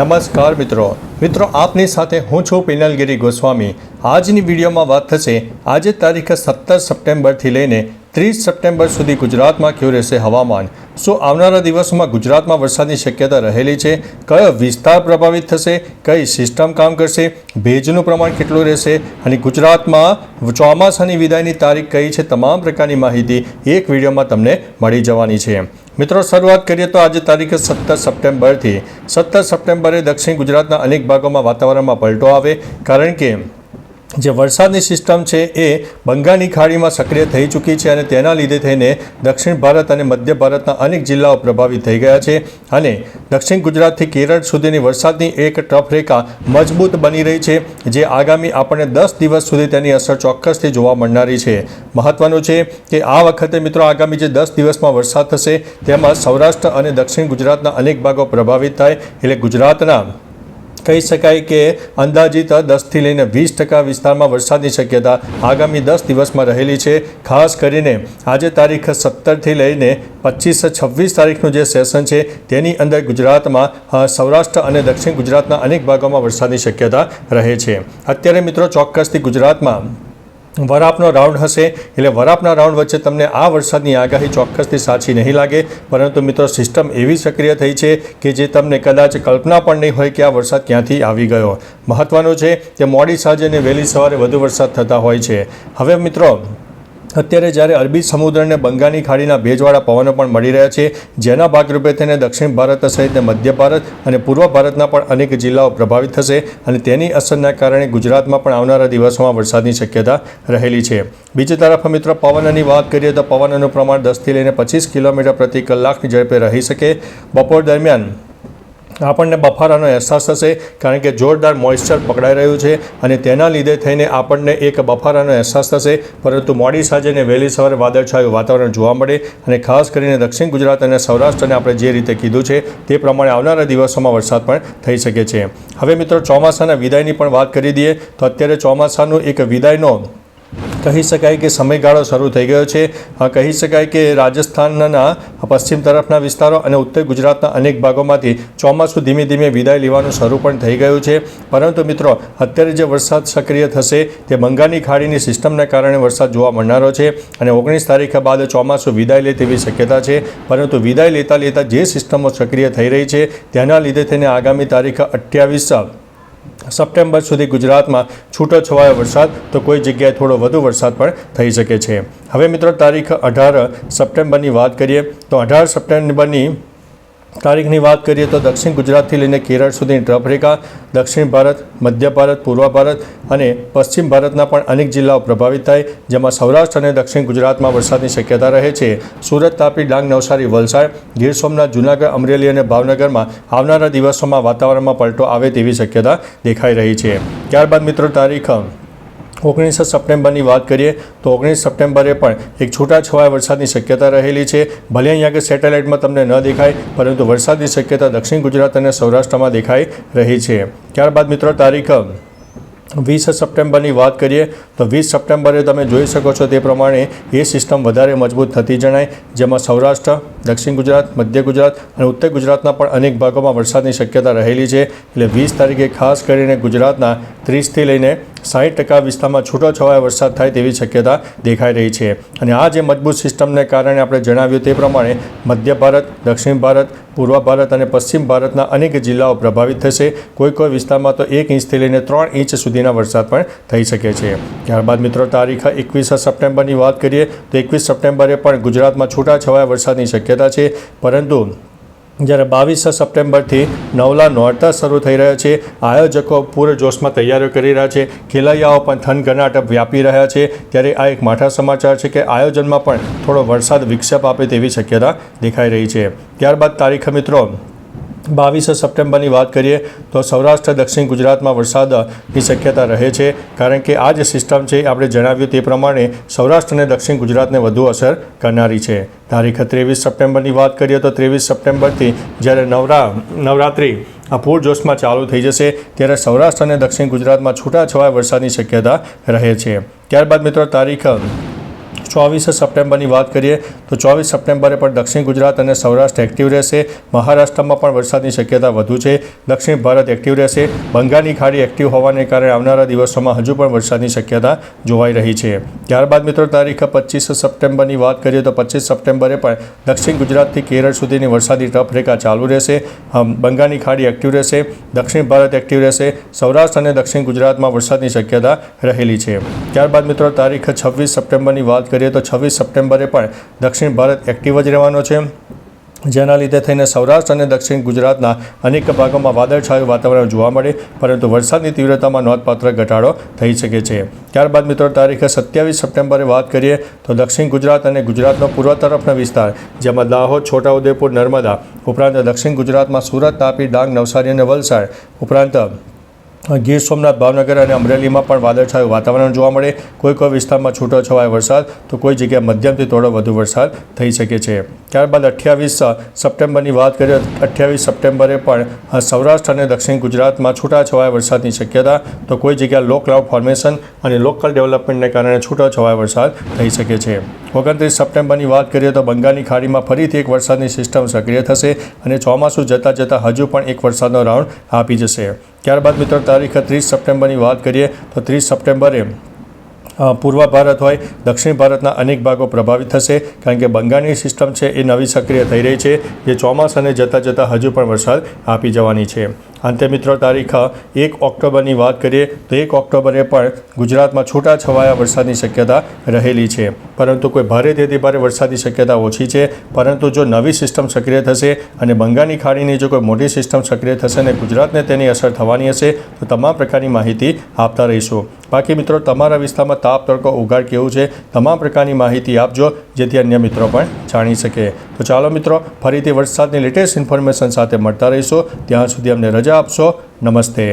નમસ્કાર મિત્રો. મિત્રો, આપની સાથે હું છું પિનલગીરી ગોસ્વામી. આજની વિડીયોમાં વાત થશે, આજે તારીખ સત્તર સપ્ટેમ્બરથી લઈને ત્રીસ સપ્ટેમ્બર સુધી ગુજરાતમાં કેવું રહેશે હવામાન? શું આવનારા દિવસોમાં ગુજરાતમાં વરસાદની શક્યતા રહેલી છે? કયો વિસ્તાર પ્રભાવિત થશે? કઈ સિસ્ટમ કામ કરશે? ભેજનું પ્રમાણ કેટલું રહેશે? અને ગુજરાતમાં ચોમાસાની વિદાયની તારીખ કઈ છે? તમામ પ્રકારની માહિતી એક વિડીયોમાં તમને મળી જવાની છે. મિત્રો, શરૂઆત કરીએ તો આજે તારીખે સત્તર સપ્ટેમ્બરથી. સત્તર સપ્ટેમ્બરે દક્ષિણ ગુજરાતના અનેક ભાગોમાં વાતાવરણમાં પલટો આવે, કારણ કે જે વરસાદની સિસ્ટમ છે એ બંગાળની ખાડીમાં સક્રિય થઈ ચૂકી છે અને તેના લીધે થઈને દક્ષિણ ભારત અને મધ્ય ભારતના અનેક જિલ્લાઓ પ્રભાવિત થઈ ગયા છે અને દક્ષિણ ગુજરાતથી કેરળ સુધીની વરસાદની એક ટ્રફ રેખા મજબૂત બની રહી છે, જે આગામી આપણને દસ દિવસ સુધી તેની અસર ચોક્કસથી જોવા મળનારી છે. મહત્વનું છે કે આ વખતે મિત્રો આગામી જે દસ દિવસમાં વરસાદ થશે, તેમાં સૌરાષ્ટ્ર અને દક્ષિણ ગુજરાતના અનેક ભાગો પ્રભાવિત થાય, એટલે ગુજરાતના કહી શકાય કે અંદાજિત દસથી લઈને વીસ ટકા વિસ્તારમાં વરસાદની શક્યતા આગામી દસ દિવસમાં રહેલી છે. ખાસ કરીને આજે તારીખ સત્તરથી લઈને પચીસ છવ્વીસ તારીખનું જે સેશન છે તેની અંદર ગુજરાતમાં સૌરાષ્ટ્ર અને દક્ષિણ ગુજરાતના અનેક ભાગોમાં વરસાદની શક્યતા રહે છે. અત્યારે મિત્રો ચોક્કસથી ગુજરાતમાં વરાપનો રાઉન્ડ હશે. એટલે વરાપના રાઉન્ડ વચ્ચે તમને આ વરસાદની આગાહી ચોક્કસથી સાચી નહીં લાગે. પરંતુ મિત્રો, સિસ્ટમ એવી સક્રિય થઈ છે કે જે તમને કદાચ કલ્પના પણ નહીં હોય કે આ વરસાદ ક્યાંથી આવી ગયો. મહત્વનું છે કે મોડી સાંજે અને વહેલી સવારે વધુ વરસાદ થતા હોય છે. હવે મિત્રો અત્યારે જ્યારે અરબી સમુદ્ર અને બંગાળની ખાડીના ભેજવાળા પવનો પણ મળી રહ્યા છે, જેના ભાગરૂપે તેને દક્ષિણ ભારત સહિત મધ્ય ભારત અને પૂર્વ ભારતના પણ અનેક જિલ્લાઓ પ્રભાવિત થશે અને તેની અસરના કારણે ગુજરાતમાં પણ આવનારા દિવસોમાં વરસાદની શક્યતા રહેલી છે. બીજી તરફ મિત્રો, પવનની વાત કરીએ તો પવનનું પ્રમાણ દસથી લઈને પચીસ કિલોમીટર પ્રતિ કલાકની ઝડપે રહી શકે. બપોર દરમિયાન આપણને બફારાનો અહેસાસ થશે કારણ કે જોરદાર મોઇશ્ચર પકડાઈ રહ્યું છે અને તેના લીધે થઈને આપણને એક બફારાનો અહેસાસ થશે. પરંતુ મોડી સાંજે અને વહેલી સવારે વાદળછાયું વાતાવરણ જોવા મળે અને ખાસ કરીને દક્ષિણ ગુજરાત અને સૌરાષ્ટ્રને આપણે જે રીતે કીધું છે તે પ્રમાણે આવનારા દિવસોમાં વરસાદ પણ થઈ શકે છે. હવે મિત્રો ચોમાસાના વિદાયની પણ વાત કરી દઈએ તો અત્યારે ચોમાસાનું એક વિદાયનો કહી શકાય કે સમયગાળો શરૂ થઈ ગયો છે. કહી શકાય કે રાજસ્થાનના પશ્ચિમ તરફના વિસ્તારો અને ઉત્તર ગુજરાતના અનેક ભાગોમાંથી ચોમાસું ધીમે ધીમે વિદાય લેવાનું શરૂ પણ થઈ ગયું છે. પરંતુ મિત્રો, અત્યારે જે વરસાદ સક્રિય થશે તે બંગાળની ખાડીની સિસ્ટમના કારણે વરસાદ જોવા મળનારો છે અને ઓગણીસ તારીખ બાદ ચોમાસું વિદાય લે તેવી શક્યતા છે. પરંતુ વિદાય લેતા લેતા જે સિસ્ટમો સક્રિય થઈ રહી છે, તેના લીધે થઈને આગામી તારીખ અઠ્યાવીસ સપ્ટેમ્બર સુધી ગુજરાતમાં છૂટો છવાયો વરસાદ, તો કોઈ જગ્યાએ થોડો વધુ વરસાદ પણ થઈ શકે છે. હવે મિત્રો, તારીખ અઢાર સપ્ટેમ્બરની વાત કરીએ, તો અઢાર સપ્ટેમ્બરની તારીખની વાત કરીએ તો દક્ષિણ ગુજરાતથી લઈને કેરળ સુધીની ટ્રફરેખા દક્ષિણ ભારત, મધ્ય ભારત, પૂર્વ ભારત અને પશ્ચિમ ભારતના પણ અનેક જિલ્લાઓ પ્રભાવિત થાય, જેમાં સૌરાષ્ટ્ર અને દક્ષિણ ગુજરાતમાં વરસાદની શક્યતા રહે છે. સુરત તાપી ડાંગ નવસારી વલસાડ, ગીર સોમનાથ જૂનાગઢ, અમરેલી અને ભાવનગરમાં આવનારા દિવસોમાં વાતાવરણમાં પલટો આવે તેવી શક્યતા દેખાઈ રહી છે. ત્યારબાદ મિત્રો તારીખ ઓગણીસ સપ્ટેમ્બરની વાત કરીએ તો ઓગણીસ સપ્ટેમ્બરે પણ એક છૂટાછવાયા વરસાદની શક્યતા રહેલી છે. ભલે અહીંયા કે સેટેલાઇટમાં તમને ન દેખાય, પરંતુ વરસાદની શક્યતા દક્ષિણ ગુજરાત અને સૌરાષ્ટ્રમાં દેખાઈ રહી છે. ત્યારબાદ મિત્રો, તારીખ વીસ સપ્ટેમ્બરની વાત કરીએ તો વીસ સપ્ટેમ્બરે તમે જોઈ શકો છો તે પ્રમાણે એ સિસ્ટમ વધારે મજબૂત થતી જણાય. જેમાં સૌરાષ્ટ્ર, દક્ષિણ ગુજરાત, મધ્ય ગુજરાત અને ઉત્તર ગુજરાતના પણ અનેક ભાગોમાં વરસાદની શક્યતા રહેલી છે. એટલે વીસ તારીખે ખાસ કરીને ગુજરાતના ત્રીસથી લઈને સાઠ ટકા વિસ્તારમાં છૂટો છવાયો વરસાદ થાય તેવી શક્યતા દેખાઈ રહી છે. અને આ જે મજબૂત સિસ્ટમને કારણે આપણે જણાવ્યું તે પ્રમાણે મધ્ય ભારત, દક્ષિણ ભારત, પૂર્વ ભારત અને પશ્ચિમ ભારતના અનેક જિલ્લાઓ પ્રભાવિત થશે. કોઈ કોઈ વિસ્તારમાં તો એક ઇંચથી લઈને ત્રણ ઇંચ સુધીના વરસાદ પણ થઈ શકે છે. ત્યારબાદ મિત્રો, તારીખ એકવીસ સપ્ટેમ્બરની વાત કરીએ તો એકવીસ સપ્ટેમ્બરે પણ ગુજરાતમાં છૂટાછવાયા વરસાદની શક્યતા છે. પરંતુ જ્યારે બાવીસ સપ્ટેમ્બરથી નવલા નોરતા શરૂ થઈ રહ્યા છે. આયોજકો પૂરજોશમાં તૈયારીઓ કરી રહ્યા છે. ખેલૈયાઓ પણ થનગનાટ વ્યાપી રહ્યા છે. ત્યારે આ એક માઠા સમાચાર છે કે આયોજનમાં પણ થોડો વરસાદ વિક્ષેપ આપે તેવી શક્યતા દેખાઈ રહી છે. ત્યારબાદ તારીખ મિત્રો બાવીસ સપ્ટેમ્બરની વાત કરીએ તો સૌરાષ્ટ્ર, દક્ષિણ ગુજરાતમાં વરસાદની શક્યતા રહે છે, કારણ કે આ જે સિસ્ટમ છે આપણે જણાવ્યું તે પ્રમાણે સૌરાષ્ટ્ર અને દક્ષિણ ગુજરાતને વધુ અસર કરનારી છે. તારીખ ત્રેવીસ સપ્ટેમ્બરની વાત કરીએ તો ત્રેવીસ સપ્ટેમ્બરથી જ્યારે નવરા, નવરાત્રિ આ પૂરજોશમાં ચાલુ થઈ જશે, ત્યારે સૌરાષ્ટ્ર અને દક્ષિણ ગુજરાતમાં છૂટાછવાયા વરસાદની શક્યતા રહે છે. ત્યારબાદ મિત્રો તારીખ ચોવીસ સપ્ટેમ્બરની વાત કરીએ તો ચોવીસ સપ્ટેમ્બરે પણ દક્ષિણ ગુજરાત અને સૌરાષ્ટ્ર એક્ટિવ રહેશે. મહારાષ્ટ્રમાં પણ વરસાદની શક્યતા વધુ છે. દક્ષિણ ભારત એક્ટિવ રહેશે. બંગાળની ખાડી એક્ટિવ હોવાને કારણે આવનારા દિવસોમાં હજુ પણ વરસાદની શક્યતા જોવાઈ રહી છે. ત્યારબાદ મિત્રો, તારીખ પચીસ સપ્ટેમ્બરની વાત કરીએ તો પચીસ સપ્ટેમ્બરે પણ દક્ષિણ ગુજરાતથી કેરળ સુધીની વરસાદી ટફ રેખા ચાલુ રહેશે. બંગાળની ખાડી એક્ટિવ રહેશે. દક્ષિણ ભારત એક્ટિવ રહેશે. સૌરાષ્ટ્ર અને દક્ષિણ ગુજરાતમાં વરસાદની શક્યતા રહેલી છે. ત્યારબાદ મિત્રો, તારીખ છવ્વીસ સપ્ટેમ્બરની વાત કરીએ તો છવ્વીસ સપ્ટેમ્બરે પણ દક્ષિણ ભારત એક્ટિવ જ રહેવાનો છે. જેના લીધે થઈને સૌરાષ્ટ્ર અને દક્ષિણ ગુજરાતના અનેક ભાગોમાં વાદળછાયું વાતાવરણ જોવા મળે, પરંતુ વરસાદની તીવ્રતામાં નોંધપાત્ર ઘટાડો થઈ શકે છે. ત્યારબાદ મિત્રો, તારીખે સત્યાવીસ સપ્ટેમ્બરે વાત કરીએ તો દક્ષિણ ગુજરાત અને ગુજરાતનો પૂર્વ તરફનો વિસ્તાર, જેમાં દાહોદ, છોટાઉદેપુર, નર્મદા, ઉપરાંત દક્ષિણ ગુજરાતમાં સુરત, તાપી, ડાંગ, નવસારી અને વલસાડ, ઉપરાંત ગીર સોમનાથ, ભાવનગર અને અમરેલીમાં પણ વાદળછાયું વાતાવરણ જોવા મળે. કોઈ કોઈ વિસ્તારમાં છૂટો છવાયો વરસાદ, તો કોઈ જગ્યાએ મધ્યમથી થોડો વધુ વરસાદ થઈ શકે છે. ત્યારબાદ અઠ્યાવીસ સપ્ટેમ્બરની વાત કરીએ અઠ્યાવીસ સપ્ટેમ્બરે પણ સૌરાષ્ટ્ર અને દક્ષિણ ગુજરાતમાં છૂટાછવાયા વરસાદની શક્યતા, તો કોઈ જગ્યાએ લો ક્લાઉડ ફોર્મેશન અને લોકલ ડેવલપમેન્ટને કારણે છૂટો છવાયો વરસાદ થઈ શકે છે. ઓગણત્રીસ સપ્ટેમ્બરની વાત કરીએ તો બંગાળની ખાડીમાં ફરીથી એક વરસાદની સિસ્ટમ સક્રિય થશે અને ચોમાસું જતાં જતાં હજુ પણ એક વરસાદનો રાઉન્ડ આપી જશે. ત્યારબાદ મિત્રો તારીખ ત્રીસ સપ્ટેમ્બરની વાત કરીએ તો ત્રીસ સપ્ટેમ્બરે પૂર્વ ભારત હોય, દક્ષિણ ભારતના અનેક ભાગો પ્રભાવિત થશે, કારણ કે બંગાળની સિસ્ટમ છે એ નવી સક્રિય થઈ રહી છે, જે ચોમાસાને જતાં જતાં હજુ પણ વરસાદ આપી જવાની છે. અંતે મિત્રો, તારીખ એક ઓક્ટોબરની વાત કરીએ, તો એક ઓક્ટોબરે પણ ગુજરાતમાં છૂટા છવાયા વરસાદની શક્યતા રહેલી છે. પરંતુ કોઈ ભારે તેથી ભારે વરસાદની શક્યતા ઓછી છે. પરંતુ જો નવી સિસ્ટમ સક્રિય થશે અને બંગાળની ખાડીની જો કોઈ મોટી સિસ્ટમ સક્રિય થશે અને ગુજરાતને તેની અસર થવાની હશે, તો તમામ પ્રકારની માહિતી આપતા રહીશું. બાકી મિત્રો, તમારા વિસ્તારમાં તાપ, તડકો ઉગાડ કેવું છે, તમામ પ્રકારની માહિતી આપજો, જેથી અન્ય મિત્રો પણ જાણી શકે. તો ચાલો મિત્રો, ફરીથી વરસાદની લેટેસ્ટ ઇન્ફોર્મેશન સાથે મળતા રહીશું. ત્યાં સુધી અમને રજા આપશો નમસ્તે.